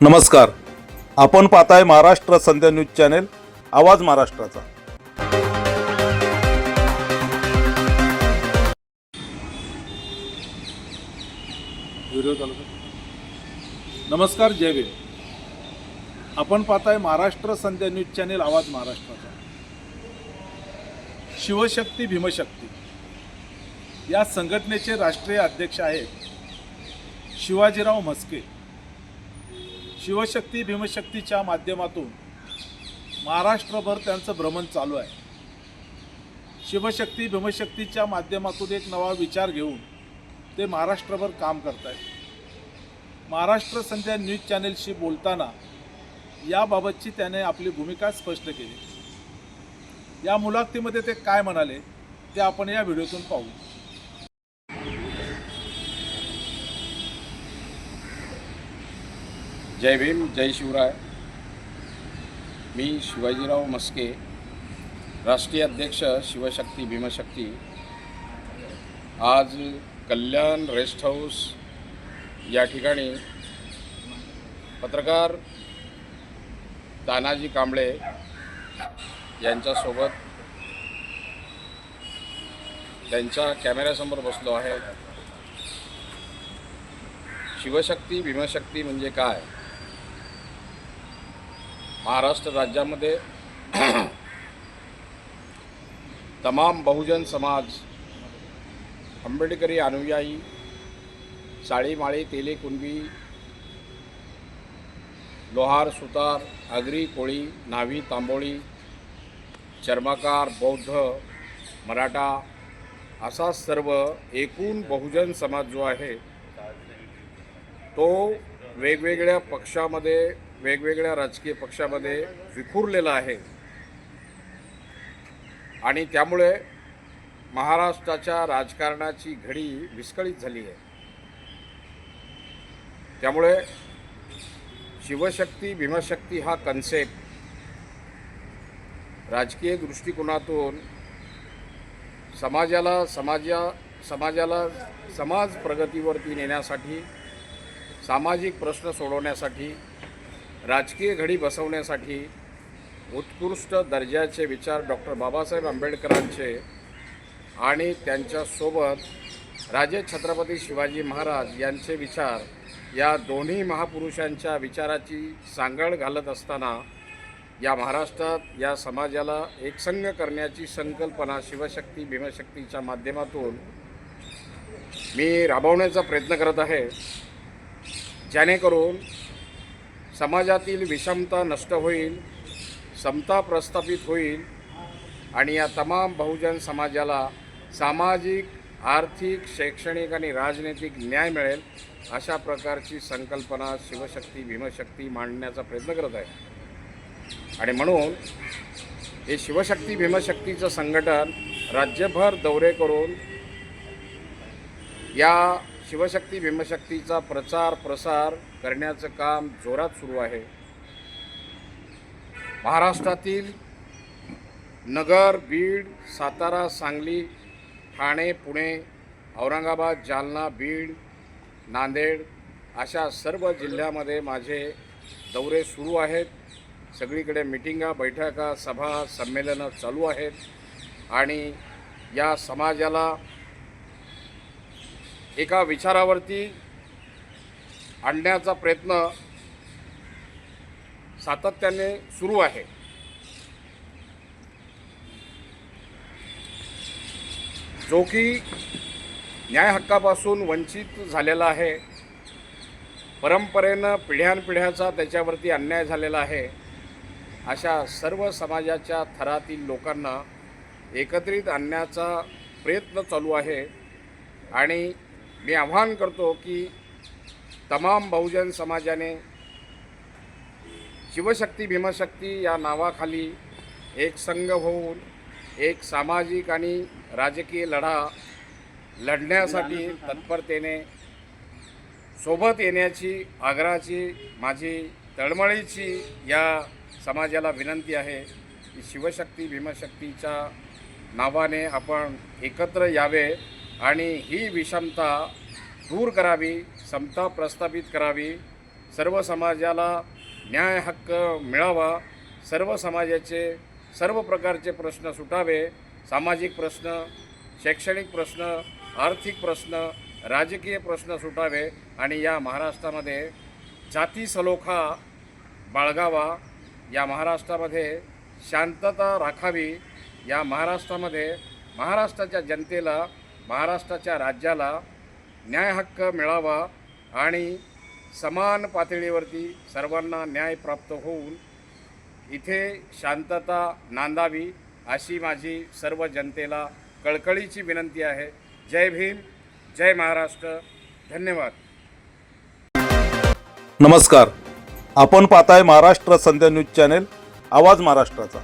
नमस्कार. आपण पाहताय महाराष्ट्र संध्या न्यूज चॅनेल आवाज महाराष्ट्राचा. नमस्कार जय भीम. आपण पाहताय महाराष्ट्र संध्या न्यूज चॅनेल आवाज महाराष्ट्राचा. शिवशक्ती भीमशक्ती. या संघटनेचे राष्ट्रीय अध्यक्ष आहेत शिवाजीराव म्हस्के. शिवशक्ती भीमशक्तीच्या माध्यमातून महाराष्ट्रभर त्यांचं भ्रमण चालू आहे. शिवशक्ती भीमशक्तीच्या माध्यमातून एक नवा विचार घेऊन ते महाराष्ट्रभर काम करत आहेत महाराष्ट्र संध्या न्यूज चॅनेलशी बोलताना याबाबतची त्याने आपली भूमिका स्पष्ट केली. या मुलाखतीमध्ये ते काय म्हणाले ते आपण या व्हिडिओतून पाहू. जय भीम जय शिवराय. मी शिवाजीराव मस्के राष्ट्रीय अध्यक्ष शिवशक्ती भीमशक्ती. आज कल्याण रेस्ट हाऊस या ठिकाणी पत्रकार तानाजी कांबळे यांच्यासोबत त्यांच्या कॅमेऱ्यासमोर बसलो आहे. शिवशक्ती भीमशक्ती म्हणजे काय? महाराष्ट्र राज्यामध्ये तमाम बहुजन समाज आंबेडकरी अनुयायी साळीमाळी तेले कुणबी लोहार सुतार आगरी कोळी नावी तांबोळी चर्माकार बौद्ध मराठा असा सर्व एकूण बहुजन समाज जो आहे तो वेगवेगळ्या पक्षामध्ये वेगवेगळ्या राजकीय पक्षामध्ये विखुरलेला आहे. आणि त्यामुळे महाराष्ट्राच्या राजकारणाची घडी विस्कळीत झाली आहे. त्यामुळे शिवशक्ती भीमशक्ती हा कन्सेप्ट राजकीय दृष्टिकोनातून समाजाला समाजा समाजाला समाज प्रगतीवरती नेण्यासाठी सामाजिक प्रश्न सोडवण्यासाठी राजकीय घडी बसवण्यासाठी उत्कृष्ट दर्जाचे विचार डॉक्टर बाबासाहेब आंबेडकरांचे आणि त्यांच्यासोबत राजे छत्रपती शिवाजी महाराज यांचे विचार या दोन्ही महापुरुषांच्या विचाराची सांगड घालत असताना या महाराष्ट्रात या समाजाला एकसंघ करण्याची संकल्पना शिवशक्ती भीमशक्तीच्या माध्यमातून मी राबवण्याचा प्रयत्न करत आहे. जेणेकरून समाजातील विषमता नष्ट होईल समता प्रस्थापित होईल आणि या तमाम बहुजन समाजाला सामाजिक आर्थिक शैक्षणिक आणि राजनैतिक न्याय मिळेल अशा प्रकारची संकल्पना शिवशक्ती भीमशक्ती मांडण्याचा प्रयत्न करत आहे. आणि म्हणून हे शिवशक्ती भीमशक्तीचं संघटन राज्यभर दौरे करून या शिवशक्ती भीमशक्तीचा प्रचार प्रसार करण्याचं काम जोरात सुरू आहे. महाराष्ट्रातील नगर बीड सातारा सांगली ठाणे पुणे औरंगाबाद जालना बीड नांदेड अशा सर्व जिल्ह्यामध्ये माझे दौरे सुरू आहेत. सगळीकडे मिटिंगा बैठका सभा संमेलनं चालू आहेत. आणि या समाजाला एका विचारावरती आणण्याचा प्रयत्न सातत्याने सुरू आहे. जो की न्याय हक्कापासून वंचित झालेला आहे. परंपरेनं पिढ्यानपिढ्याचा त्याच्यावरती अन्याय झालेला आहे. अशा सर्व समाजाच्या थरातील लोकांना एकत्रित आणण्याचा प्रयत्न चालू आहे. आणि मी आव्हान करतो की तमाम बहुजन समाजाने शिवशक्ती भीमशक्ती या नावाखाली एक संघ होऊन एक सामाजिक आणि राजकीय लढा लढण्यासाठी तत्परतेने सोबत येण्याची आग्रहाची माझी तळमळीची या समाजाला विनंती आहे की शिवशक्ती भीमशक्तीच्या नावाने आपण एकत्र यावे. आणि ही विषमता दूर करावी समता प्रस्थापित करावी. सर्व समाजाला न्याय हक्क मिळावा. सर्व समाजाचे सर्व प्रकारचे प्रश्न सुटावे. सामाजिक प्रश्न शैक्षणिक प्रश्न आर्थिक प्रश्न राजकीय प्रश्न सुटावे आणि या महाराष्ट्रामध्ये जाती सलोखा बाळगावा. या महाराष्ट्रामध्ये शांतता राखावी. या महाराष्ट्रामध्ये महाराष्ट्राच्या जनतेला महाराष्ट्राच्या राज्याला न्याय हक्क मिळावा आणि समान पातळीवरती सर्वांना न्याय प्राप्त होऊन इथे शांतता नांदावी अशी माझी सर्व जनतेला कळकळीची विनंती आहे. जय भीम जय महाराष्ट्र. धन्यवाद. नमस्कार. आपण पाहताय महाराष्ट्र संध्या न्यूज चॅनेल आवाज महाराष्ट्राचा.